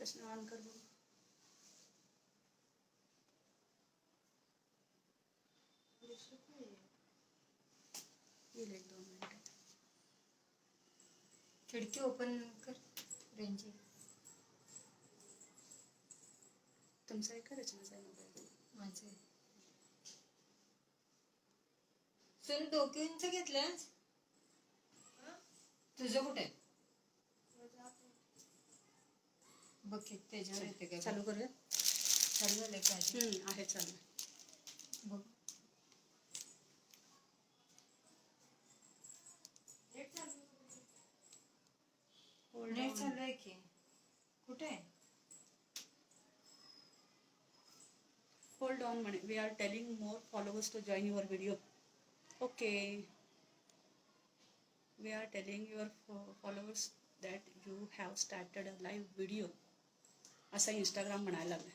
प्रश्न ऑन कर बघू. येईल एक दोन मिनिटात खिडकी ओपन कर रेंज तुमचा एक रचनाचा आहे मोबाईल माझे सुन डोक्यूनच घेतलंस तुझं कुठे बघ की त्याच्यावर येते काय चालू करूया? चालू झालंय का हम्म, आहे चालू बघ. नेट चालू आहे की? कुठे आहे? होल्ड ऑन म्हणे. We are telling more followers to join your video okay we are telling your followers that you have started a live video असा इंस्टाग्राम म्हणायला लागला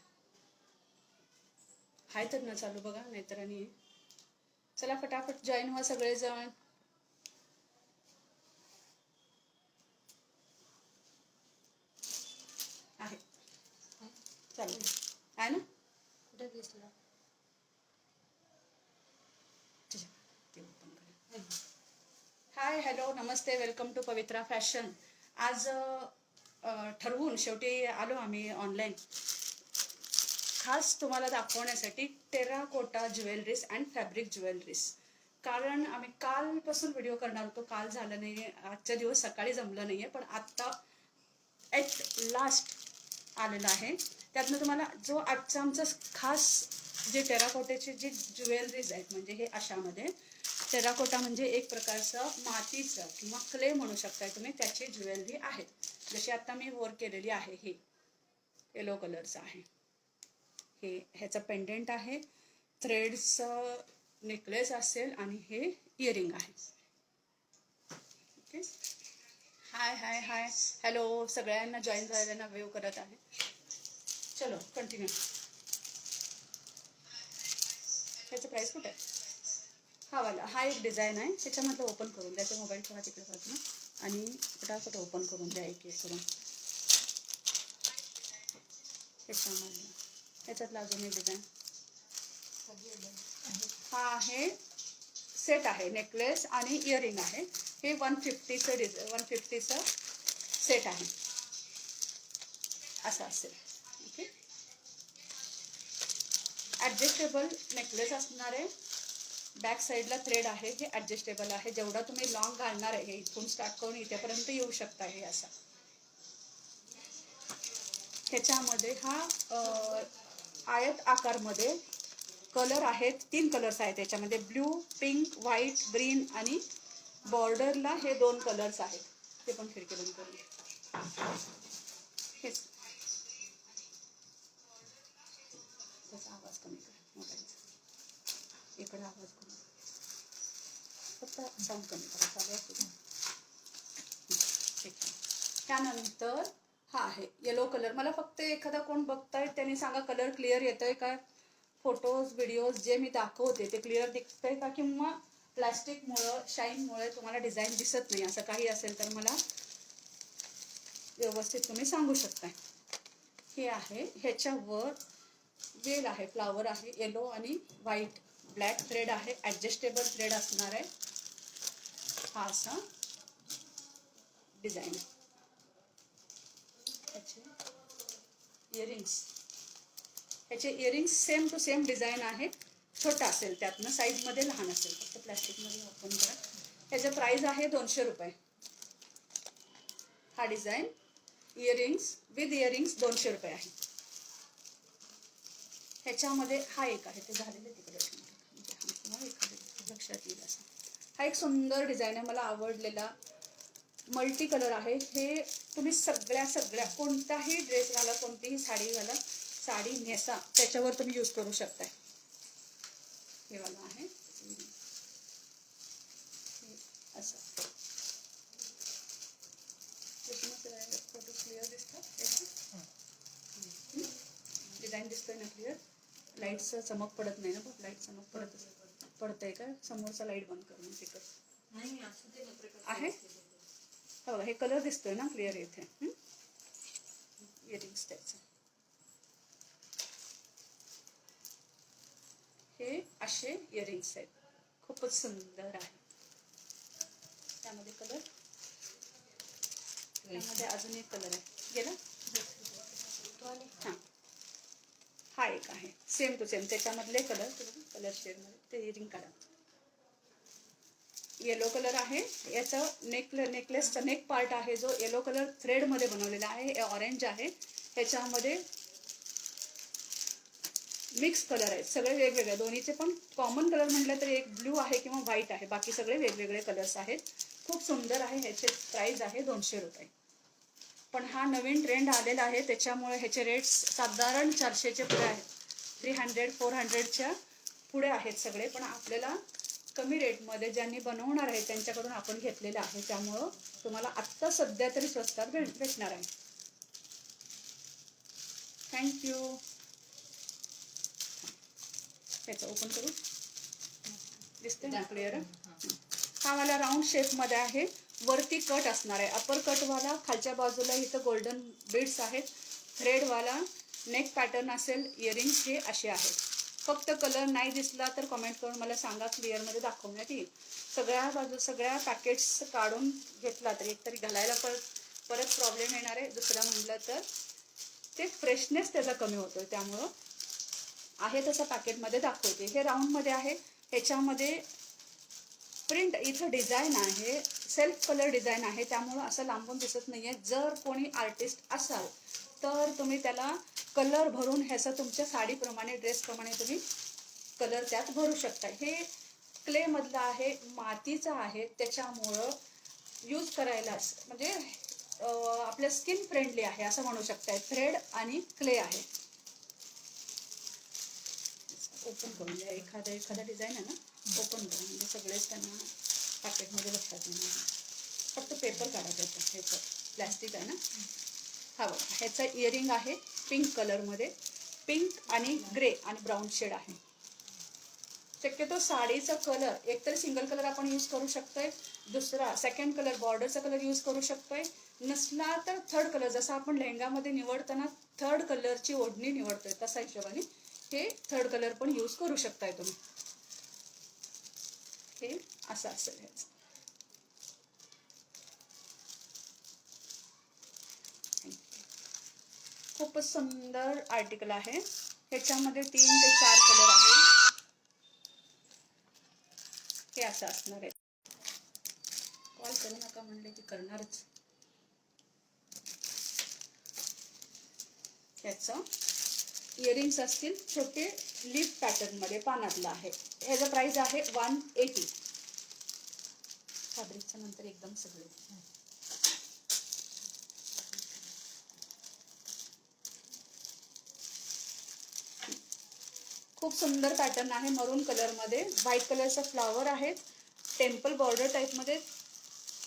हाय तर ना चालू बघा नाहीतर आणि चला फटाफट जॉईन व्हा सगळेजण. आहे. चालू आहे ना? कुठे दिसला. हाय हॅलो नमस्ते वेलकम टू पवित्रा फॅशन. आज ठरवून शेवटी आलो आम्ही ऑनलाईन खास तुम्हाला दाखवण्यासाठी terracotta jewelleries and fabric jewelleries. कारण आम्ही कालपासून व्हिडिओ करणार होतो. काल झालं नाही आजच्या दिवस सकाळी जमलं नाही आहे पण आत्ता ॲट लास्ट आलेला आहे. त्यातनं तुम्हाला जो आजचा आमचा खास जे टेराकोट्याचे जे ज्वेलरीज आहेत म्हणजे हे अशामध्ये. टेराकोटा म्हणजे एक प्रकारचं मातीचं किंवा क्ले म्हणू शकताय तुम्ही त्याची ज्वेलरी आहेत जशी आता मी वर केलेली आहे ही. येलो कलरचं आहे. हे ह्याचं पेंडेंट आहे. थ्रेड्सचं नेकलेस असेल आणि हे इयरिंग आहे. Okay hi hi hi hello सगळ्यांना जॉईन झालेल्यांना वेव करत आहे. चलो कंटिन्यू ह्याचं प्राईस कुठे? आहे हा वाला. हा एक डिझाईन आहे. त्याच्यामधलं ओपन करून द्यायचं मोबाईल ठेवा तिकडे बाजूला. आणि पटापट ओपन करून द्या एक एक करून. ह्याच्यामधलं ह्याच्यातलं अजून एक डिझाईन हा आहे सेट आहे नेकलेस आणि इयरिंग आहे. हे वन फिफ्टीचं डिझ वन फिफ्टीचं सेट आहे. असं असेल. ओके ॲडजस्टेबल नेकलेस असणार आहे. बॅक साईडला थ्रेड आहे हे ॲडजस्टेबल आहे. जेवढा तुम्ही लॉंग घालणार आहे हे इथून स्टार्ट करून इथेपर्यंत येऊ शकता हे असा. ह्याच्यामध्ये हा आयत आकारमध्ये कलर आहेत तीन कलर्स आहेत त्याच्यामध्ये. ब्ल्यू पिंक व्हाईट ग्रीन आणि बॉर्डरला हे दोन कलर्स आहेत. ते पण खिडकी बंद करून हेच. त्याचा आवाज कमी कर मोबाईलचा. इकडे आवाज कमी फक्त कमी ठीक आहे त्यानंतर हा आहे येलो कलर मला फक्त एखादा कोण बघताय त्यांनी सांगा कलर क्लिअर येतोय का? फोटोज व्हिडिओज जे मी दाखवते ते क्लिअर दिसतंय का? किंवा प्लॅस्टिकमुळं शाईनमुळे तुम्हाला डिझाईन दिसत नाही. असं काही असेल तर मला व्यवस्थित तुम्ही सांगू शकताय. हे आहे ह्याच्यावर वेल आहे फ्लावर आहे. येलो आणि व्हाईट ब्लॅक थ्रेड आहे. ॲडजस्टेबल थ्रेड असणार आहे. हा असा डिझाईन. ह्याचे इयरिंग्स ह्याचे earrings same to same design आहे छोटा असेल त्यातनं साईजमध्ये लहान असेल. फक्त प्लॅस्टिकमध्ये ओपन करा. ह्याचं प्राईज आहे दोनशे रुपये. हा डिझाईन इयरिंग्स विथ इयरिंग्स दोनशे रुपये आहे. ह्याच्यामध्ये हा एक आहे ते झालेले तिकडे. म्हणजे लक्षात येईल असं. हा एक सुंदर डिझाईन आहे मला आवडलेला मल्टी कलर आहे. हे तुम्ही सगळ्या सगळ्या कोणताही ड्रेस घाला कोणतीही साडी घाला साडी नेसा त्याच्यावर तुम्ही यूज करू शकताय. हे वाला आहे. हे असं. फोटो क्लिअर दिसतात. डिझाईन दिसतोय ना क्लिअर लाईटचं चमक पडत नाही ना लाइट चमक पडत पडतंय का? समोरचा लाइट बंद करून तिकडे. आहे? हो हे कलर दिसतोय ना क्लिअर इथे हं? इयरिंग्स त्याचं. हे असे इयरिंग्स आहेत. खूपच सुंदर आहे. त्यामध्ये कलर त्यामध्ये अजून एक कलर आहे. गेला हां. हा एक आहे. सेम टू सेम त्याच्यामधले कलर कलर शेडमध्ये ते इयरिंग काढा. येलो कलर आहे. याचं नेक नेकलेसचा नेक पार्ट आहे जो येलो कलर थ्रेडमध्ये बनवलेला आहे. हे ऑरेंज आहे. ह्याच्यामध्ये मिक्स कलर आहेत. सगळे वेगवेगळे. दोन्हीचे पण कॉमन कलर म्हटलं तर एक ब्ल्यू आहे किंवा व्हाईट आहे. बाकी सगळे वेगवेगळे कलर्स आहेत. खूप सुंदर आहे. ह्याचे प्राईज आहे दोनशे रुपये. पण हा नवीन ट्रेंड आलेला आहे त्याच्यामुळे ह्याचे रेट्स साधारण चारशेचे पुढे आहेत थ्री हंड्रेड फोर हंड्रेडच्या पुढे आहेत सगळे पण आपल्याला कमी रेटमध्ये ज्यांनी बनवणार आहे त्यांच्याकडून आपण घेतलेलं आहे त्यामुळं तुम्हाला आत्ता सध्या तरी स्वस्तात भेट भेटणार आहे थँक्यू याचं ओपन करू दिसते ना क्लिअर हा वाला राऊंड शेपमध्ये आहे वरती कट असणार आहे. अपर कटवाला खालच्या बाजूला इथं गोल्डन बीड्स आहेत. थ्रेडवाला नेक पॅटर्न असेल इयरिंग्स हे असे आहेत. फक्त कलर नाही दिसला तर कमेंट करून मला सांगा क्लिअरमध्ये दाखवण्यात येईल. सगळ्या बाजू सगळ्या पॅकेट्स काढून घेतला तर एकतरी घालायला परत परत प्रॉब्लेम येणार आहे. दुसरं म्हटलं तर ते फ्रेशनेस त्याचा कमी होतो त्यामुळं आहे तसं पॅकेटमध्ये दाखवते. हे राऊंडमध्ये आहे. ह्याच्यामध्ये प्रिंट इथं डिझाईन आहे सेल्फ कलर डिझाईन आहे त्यामुळं असं लांबून दिसत नाहीये. जर कोणी आर्टिस्ट असाल तर तुम्ही त्याला कलर भरून ह्याचं तुमच्या साडीप्रमाणे ड्रेसप्रमाणे तुम्ही कलर त्यात भरू शकता. हे क्लेमधलं आहे मातीचं आहे त्याच्यामुळं यूज करायला म्हणजे आपल्या स्किन फ्रेंडली आहे असं म्हणू शकताय. थ्रेड आणि क्ले आहे. ओपन करून द्या एखादं एखादा डिझाईन आहे ना? ओपन करून म्हणजे सगळेच त्यांना पॅकेटमध्ये बसतात येणार फक्त पेपर काढायचा त्याचं ह्याचं प्लॅस्टिक आहे ना? हा बघा. ह्याचं इयरिंग आहे पिंक कलरमध्ये पिंक आणि ग्रे आणि ब्राऊन शेड आहे. शक्यतो साडीचा कलर एकतर सिंगल कलर आपण यूज करू शकतोय. दुसरा सेकंड कलर बॉर्डरचा कलर यूज करू शकतोय. नसला तर थर्ड कलर जसं आपण लेहंगामध्ये निवडताना थर्ड कलरची ओढणी निवडतोय तसा हिशोबाने हे थर्ड कलर पण यूज करू शकताय तुम्ही. हे असं असेल ह्याचं खूपच सुंदर आर्टिकल आहे. ह्याच्यामध्ये तीन ते चार कलर आहे हे असं असणार आहे. कॉल करू नका म्हणले की करणारच. याचं इयरिंग्स असतील छोटे लिप पॅटर्नमध्ये पानातलं आहे. ह्याचं प्राइस आहे वन एटी फॅब्रिकच्या नंतर एकदम सगळे. खूप सुंदर पॅटर्न आहे मरून कलरमध्ये व्हाईट कलरचा फ्लावर आहे. टेम्पल बॉर्डर टाईपमध्ये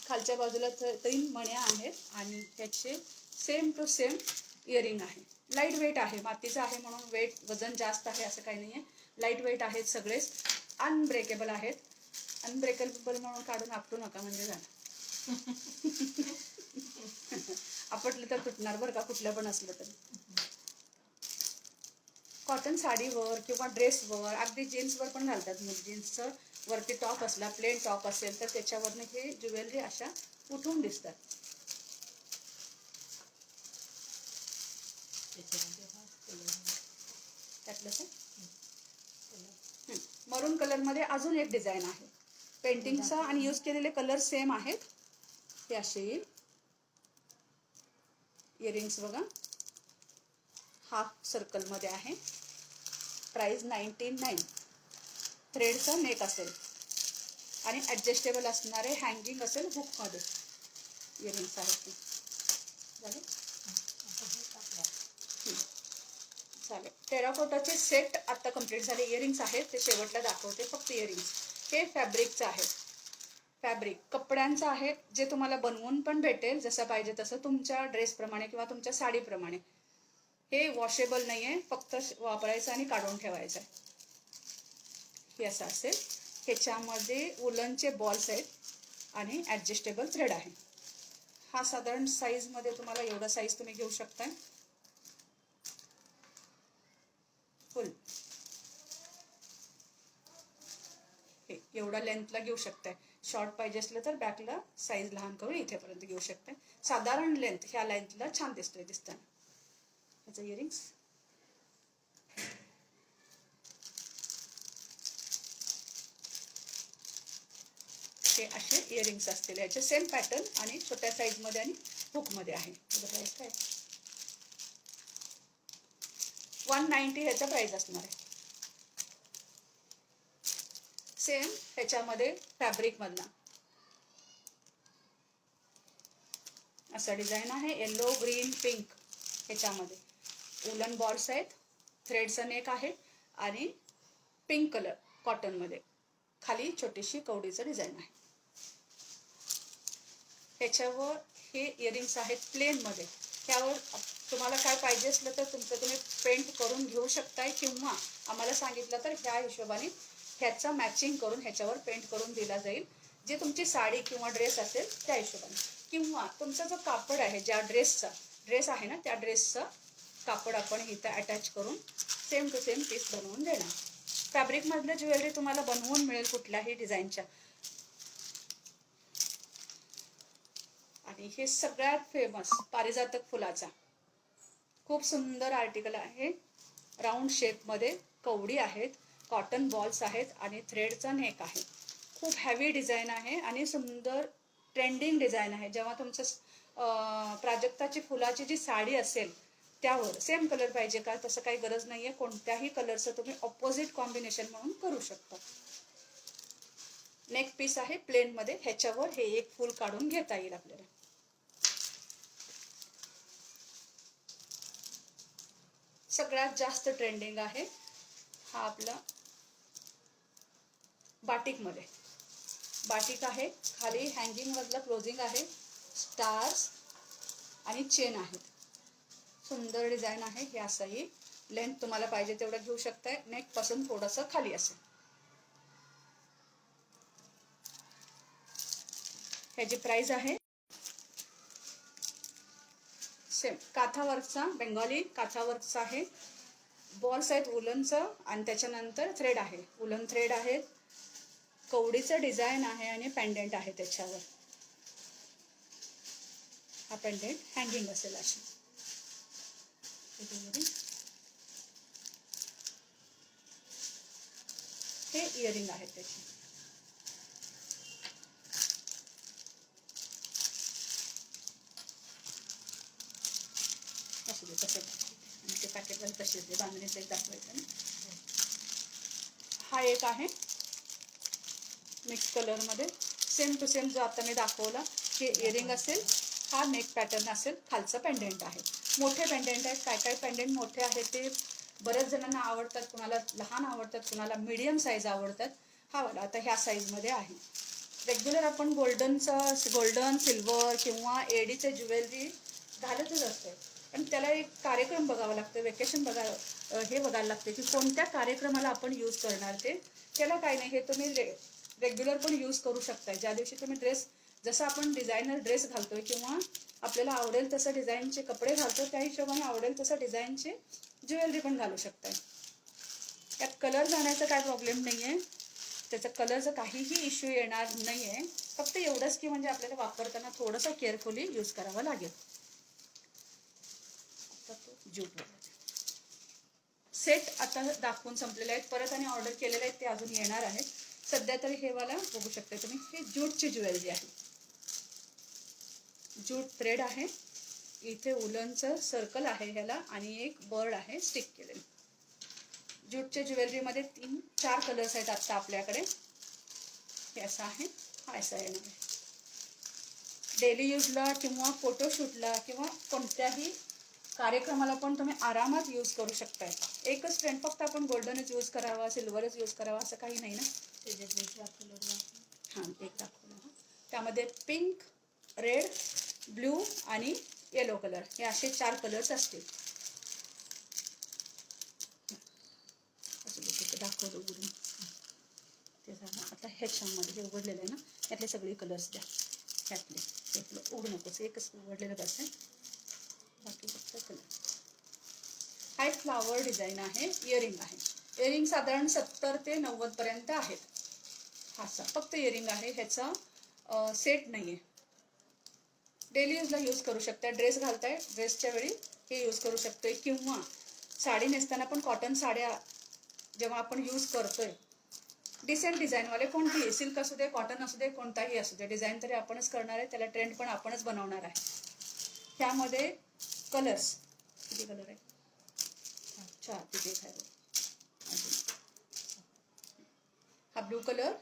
खालच्या बाजूला तीन मण्या आहेत. आणि त्याचे सेम टू सेम इयरिंग आहे. लाइट वेट आहे मातीचं आहे म्हणून वेट वजन जास्त आहे असं काही नाही आहे लाइट वेट आहेत सगळेच. अनब्रेकेबल आहेत. अनब्रेकेबल म्हणून काढून आपटू नका म्हणजे झालं. आपटलं तर तुटणार बरं का कुठलं पण असलं तरी. कॉटन साडीवर किंवा ड्रेसवर अगदी जीन्सवर पण घालतात मग जीन्सचं वरती टॉप असला प्लेन टॉप असेल तर त्याच्यावरनं हे ज्वेलरी अशा उठून दिसतात. त्यातलं काय मरून कलरमध्ये अजून एक डिझाईन आहे. पेंटिंगचा आणि यूज केलेले कलर सेम आहेत. हे असे येईल. इयरिंग्स बघा. हाफ सर्कलमध्ये आहे. प्राईज नाईन्टी नाईन थ्रेडचा नेक असेल. आणि ॲडजस्टेबल असणारे हँगिंग असेल हुकमध्ये इयरिंग्स आहेत. ते झाले? चालेल टेराकोटाचे सेट आता कंप्लीट झाले. इयरिंग्स आहेत. ते शेवटला दाखवते. फक्त इयरिंग्स हे फॅब्रिकचं आहे फॅब्रिक कपड्यांचं आहे जे तुम्हाला बनवून पण भेटेल. जसं पाहिजे तसं तुमच्या ड्रेसप्रमाणे किंवा तुमच्या साडीप्रमाणे हे वॉशेबल नाही आहे फक्त वापरायचं आणि काढून ठेवायचं आहे. हे असं असेल. ह्याच्यामध्ये उलनचे बॉल्स आहेत आणि ॲडजस्टेबल थ्रेड आहे. हा साधारण साईजमध्ये तुम्हाला एवढा साईज तुम्ही घेऊ शकताय. एवढा लेंथला घेऊ शकताय. शॉर्ट पाहिजे असलं तर बॅकला साईज लहान करून इथेपर्यंत घेऊ शकताय. साधारण लेंथ ह्या लेंथला छान दिसतोय दिसताना ह्याचं इयरिंग्स हे असे इयरिंग्स असतील. याचे सेम पॅटर्न आणि छोट्या साईजमध्ये आणि हुकमध्ये आहे. प्राईस काय? वन नाईन्टी ह्याचा प्राईज असणार आहे. सेम ह्याच्यामध्ये फॅब्रिक मधला. असा डिझाईन आहे. येल्लो ग्रीन पिंक ह्याच्यामध्ये. उलन बॉल्स आहेत. थ्रेडचा नेक आहे. आणि पिंक कलर कॉटनमध्ये खाली छोटीशी कवडीचं डिझाईन आहे. ह्याच्यावर हे इयरिंग्स आहेत प्लेनमध्ये त्यावर तुम्हाला काय पाहिजे असलं तर तुमचं तुम्ही पेंट करून घेऊ शकताय किंवा आम्हाला सांगितलं तर ह्या हिशोबाने ह्याचा मॅचिंग करून ह्याच्यावर पेंट करून दिला जाईल. जे तुमची साडी किंवा ड्रेस असेल त्या हिशोबाने. किंवा तुमचा जो कापड आहे ज्या ड्रेसचा ड्रेस आहे ना त्या ड्रेसचा कापड आपण इथं अटॅच करून सेम टू सेम पीस बनवून देणार. फॅब्रिकमधलं ज्वेलरी तुम्हाला बनवून मिळेल कुठल्याही डिझाईनच्या आणि हे सगळ्यात फेमस पारिजातक फुलाचा. खूप सुंदर आर्टिकल आहे. राऊंड शेपमध्ये कवडी आहेत. कॉटन बॉल्स आहेत आणि थ्रेडचा नेक आहे. खूप हॅवी डिझाईन आहे आणि सुंदर ट्रेंडिंग डिझाईन आहे. जेव्हा तुमचं प्राजक्ताची फुलाची जी साडी असेल त्यावर सेम कलर पाहिजे का? तसं काही गरज नाही आहे कोणत्याही कलरचं तुम्ही ऑपोजिट कॉम्बिनेशन म्हणून करू शकता. नेक पीस आहे प्लेनमध्ये ह्याच्यावर हे एक फूल काढून घेता येईल आपल्याला. सगळ्यात जास्त ट्रेंडिंग आहे हा आपला बाटिकमध्ये. बाटिक आहे खाली हँगिंग मधलं क्लोजिंग आहे स्टार्स आणि चेन आहेत. सुंदर डिझाईन आहे हे असंही लेंथ तुम्हाला पाहिजे तेवढं घेऊ शकताय. नेकपासून थोडंसं खाली असेल. ह्याची प्राइस आहे. सेम काथावर्कचा बेंगॉली काथावर्कचा आहे. बॉल्स आहेत उलनचं आणि त्याच्यानंतर थ्रेड आहे. उलन थ्रेड आहे कवडीचं डिझाईन आहे आणि पेंडेंट आहे त्याच्यावर. हा पेंडेंट हँगिंग असेल अशी. हे इयरिंग आहे त्याची. असू दे तसे. आणि ते पॅकेटवाले तसेच दे बांधणीचं एक दाखवायचं हा एक आहे. मिक्स कलरमध्ये सेम टू सेम जो आता मी दाखवला हे इयरिंग असेल हा नेक पॅटर्न असेल खालचं पेंडेंट आहे. मोठे पेंडेंट आहेत काय काय पेंडेंट मोठे आहेत ते बऱ्याच जणांना आवडतात कुणाला लहान आवडतात कुणाला मीडियम साईज आवडतात. हा वाला आता ह्या साईजमध्ये आहे. रेग्युलर आपण गोल्डनचं गोल्डन सिल्वर किंवा एडीचे ज्वेलरी घालतच असते पण त्याला एक कार्यक्रम बघावा लागतो वेकेशन बघा हे बघायला लागते की कोणत्या कार्यक्रमाला आपण यूज करणार ते. त्याला काय नाही हे तुम्ही रे रेग्युलर पण यूज करू शकताय. ज्या दिवशी तुम्ही ड्रेस जसं आपण डिझायनर ड्रेस घालतोय किंवा आपल्याला आवडेल तसं डिझाईनचे कपडे घालतो त्या हिशोबाने आवडेल तसं डिझाईनचे ज्वेलरी पण घालू शकताय. त्यात कलर जाण्याचा काय प्रॉब्लेम नाही आहे त्याचा कलरचा काहीही इश्यू येणार नाही आहे फक्त एवढंच की म्हणजे आपल्याला वापरताना थोडंसं केअरफुली यूज करावं लागेल. ज्यूट सेट आता दाखवून संपलेले आहेत. परत आणि ऑर्डर केलेले आहेत ते अजून येणार आहेत. सध्या तरी हे मला बघू शकता तुम्ही. हे ज्यूटची ज्वेलरी आहे. ज्यूट थ्रेड आहे. इथे उलनचं सर्कल आहे ह्याला आणि एक बर्ड आहे स्टिक केलेलं. ज्यूटच्या ज्वेलरीमध्ये तीन चार कलर्स आहेत आत्ता आपल्याकडे. हे असं आहे. हा असा येणार आहे डेली यूजला किंवा फोटोशूटला किंवा कोणत्याही कार्यक्रमाला पण तुम्ही आरामात यूज करू शकताय. एकच ट्रेंड फक्त आपण गोल्डनच यूज करावा सिल्वरच यूज करावा असं काही नाही ना. हां एक दाखवलं हा त्यामध्ये पिंक रेड ब्ल्यू आणि येलो कलर हे असे चार कलर्स असतील. असं दाखवलं उघडून ते झालं आता ह्याच्यामध्ये हे उघडलेलं आहे ना? यातले सगळे कलर्स द्या. ह्यातले यातलं उघडू नकोस. एकच उघडलेलं बस आहे बाकी फक्त कलर हा एक फ्लावर डिझाईन आहे इयरिंग आहे. इयरिंग साधारण सत्तर ते नव्वद पर्यंत आहेत. असा फक्त इयरिंग आहे ह्याचा सेट नाही आहे डेली यूजला यूज करू शकता ड्रेस घालताय ड्रेसच्या वेळी हे यूज करू शकतोय. किंवा साडी नेसताना पण कॉटन साड्या जेव्हा आपण यूज करतोय डिसेंट डिझाईनवाले कोणतीही सिल्क असू दे कॉटन असू दे कोणताही असू दे डिझाईन तरी आपणच करणार आहे त्याला ट्रेंड पण आपणच बनवणार आहे. ह्यामध्ये कलर्स किती कलर आहे चार तिथे खायला हा ब्लू कलर.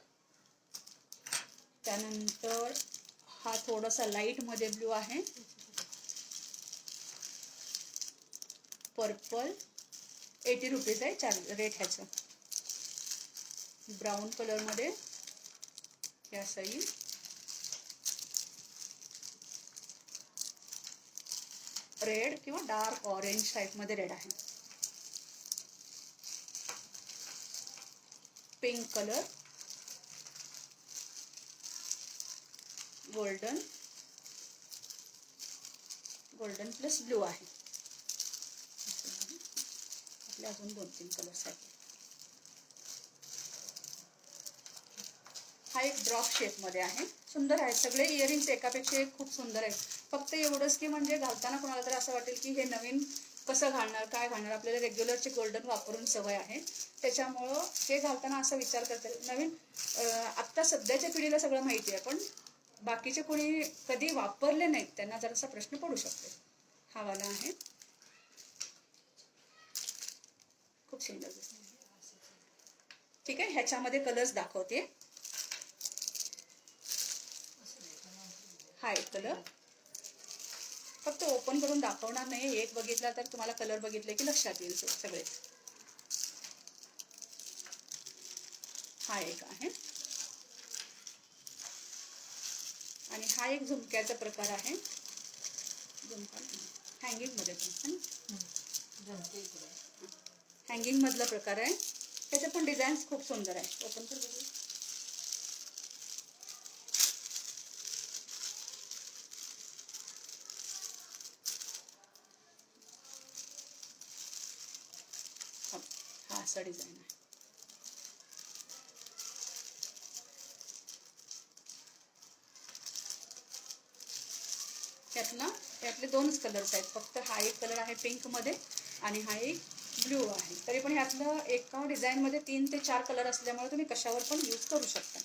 त्यानंतर हा थोडासा लाइटमध्ये ब्लू आहे. पर्पल एटी रुपीज आहे चार रेट ह्याचं. ब्राऊन कलरमध्ये मध्ये. हे रेड किंवा डार्क ऑरेंज टाईपमध्ये रेड आहे. Pink colour golden golden plus blue आहे. आपले अजून दोन तीन कलर्स आहेत. हा एक ड्रॉप शेपमध्ये आहे. सुंदर आहे. सगळे इयरिंग्स एकापेक्षा एक खूप सुंदर आहेत. फक्त एवढंच की म्हणजे घालताना कोणाला तर असं वाटेल की हे नवीन कसं घालणार काय घालणार? आपल्याला रेग्युलरचे गोल्डन वापरून सवय आहे. त्याच्यामुळं ते घालताना असा विचार करता येईल. नवीन आत्ता सध्याच्या पिढीला सगळं माहिती आहे पण बाकीचे कोणी कधी वापरले नाहीत त्यांना जरासा प्रश्न पडू शकतो. हा वाला आहे. खूप सुंदर दिसतो ठीक आहे ह्याच्यामध्ये कलर्स दाखवते. हा एक कलर फक्त ओपन करून दाखवणार नाही. एक बघितला तर तुम्हाला कलर बघितले की लक्षात येईल सग- सगळेच हा एक आहे. आणि हा एक झुमक्याचा प्रकार आहे. झुमका हँगिंगमध्ये पण हँगिंग मधला प्रकार आहे. त्याचे पण डिझाईन खूप सुंदर आहे ओपन कर बघू. हा हा असा डिझाईन आहे त्यातला त्यातले दोनच कलर्स आहेत फक्त हा एक कलर आहे पिंकमध्ये आणि हा एक ब्ल्यू आहे. तरी पण ह्यातलं एका डिझाईन मध्ये तीन ते चार कलर असल्यामुळे तुम्ही कशावर पण यूज करू शकता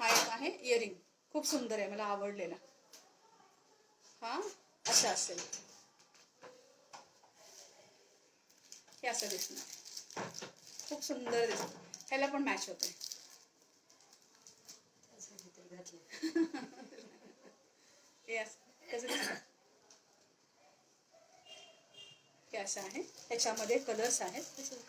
हा एक आहे इयरिंग खूप सुंदर आहे मला आवडलेला हा? असा असेल. हे असं दिसणार. खूप सुंदर दिसत. ह्याला पण मॅच होते हे असं हे असं आहे. त्याच्यामध्ये कलर्स आहेत.